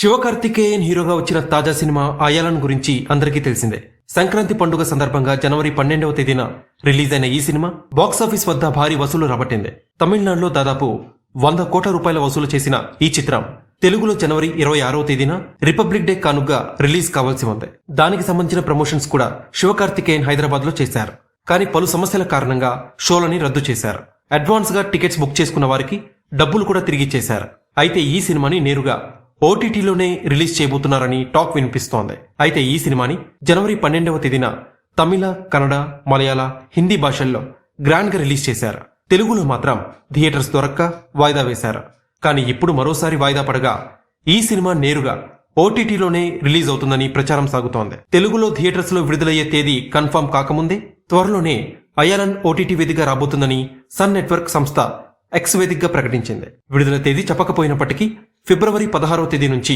శివకార్తికేయన్ హీరోగా వచ్చిన తాజా సినిమా అయాలన్ గురించి అందరికీ తెలిసిందే. సంక్రాంతి పండుగ సందర్భంగా జనవరి పన్నెండవ తేదీన రిలీజ్ అయిన ఈ సినిమా బాక్సాఫీస్ వద్ద భారీ వసూలు రాబట్టింది. తమిళనాడులో దాదాపు వంద కోట్ల రూపాయల వసూలు చేసిన ఈ చిత్రం తెలుగులో జనవరి ఇరవై ఆరవ తేదీన రిపబ్లిక్ డే కానుగ్గా రిలీజ్ కావాల్సి ఉంది. దానికి సంబంధించిన ప్రమోషన్స్ కూడా శివకార్తికేయన్ హైదరాబాద్లో చేశారు. కానీ పలు సమస్యల కారణంగా షోలని రద్దు చేశారు. అడ్వాన్స్గా టికెట్స్ బుక్ చేసుకున్న వారికి డబ్బులు కూడా తిరిగి చేశారు అయితే ఈ సినిమాని నేరుగా ఓటీటీలోనే రిలీజ్ చేయబోతున్నారని టాక్ వినిపిస్తోంది. అయితే ఈ సినిమాని జనవరి పన్నెండవ తేదీన తమిళ కన్నడ మలయాళ హిందీ భాషల్లో గ్రాండ్గా రిలీజ్ చేశారు. తెలుగులో మాత్రం థియేటర్స్ దొరక్క వాయిదా వేశారు. కానీ ఇప్పుడు మరోసారి వాయిదా పడగా ఈ సినిమా నేరుగా ఓటీటీలోనే రిలీజ్ అవుతుందని ప్రచారం సాగుతోంది. తెలుగులో థియేటర్స్లో విడుదలయ్యే తేదీ కన్ఫర్మ్ కాకముందే త్వరలోనే అయాలన్ ఓటీటీ వేదిక రాబోతుందని సన్ నెట్వర్క్ సంస్థ ఎక్స్ వేదికగా ప్రకటించింది. విడుదల తేదీ చెప్పకపోయినప్పటికీ ఫిబ్రవరి పదహారవ తేదీ నుంచి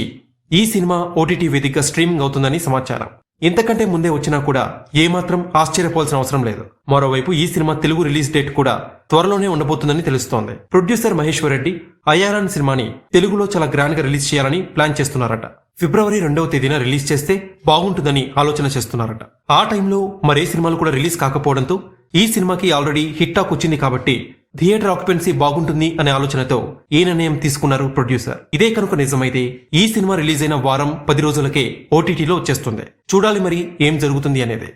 ఈ సినిమా ఓటీటీ వేదికగా స్ట్రీమింగ్ అవుతుందని సమాచారం. ఇంతకంటే ముందే వచ్చినా కూడా ఏమాత్రం ఆశ్చర్యపోవాల్సిన అవసరం లేదు. మరోవైపు ఈ సినిమా తెలుగు రిలీజ్ డేట్ కూడా త్వరలోనే ఉండబోతుందని తెలుస్తోంది. ప్రొడ్యూసర్ మహేశ్వర్ రెడ్డి అయ్యారాన్ సినిమాని తెలుగులో చాలా గ్రాండ్గా రిలీజ్ చేయాలని ప్లాన్ చేస్తున్నారట. ఫిబ్రవరి రెండవ తేదీన రిలీజ్ చేస్తే బాగుంటుందని ఆలోచన చేస్తున్నారట. ఆ టైంలో మరే సినిమాలు కూడా రిలీజ్ కాకపోవడంతో ఈ సినిమాకి ఆల్రెడీ హిట్ టాక్ వచ్చింది కాబట్టి థియేటర్ ఆక్యుపెన్సీ బాగుంటుంది అనే ఆలోచనతో ఈ నిర్ణయం తీసుకున్నారు ప్రొడ్యూసర్? ఇదే కనుక నిజమైతే ఈ సినిమా రిలీజ్ అయిన వారం పది రోజులకే ఓటీటీలో వచ్చేస్తుంది. చూడాలి మరి ఏం జరుగుతుంది అనేది.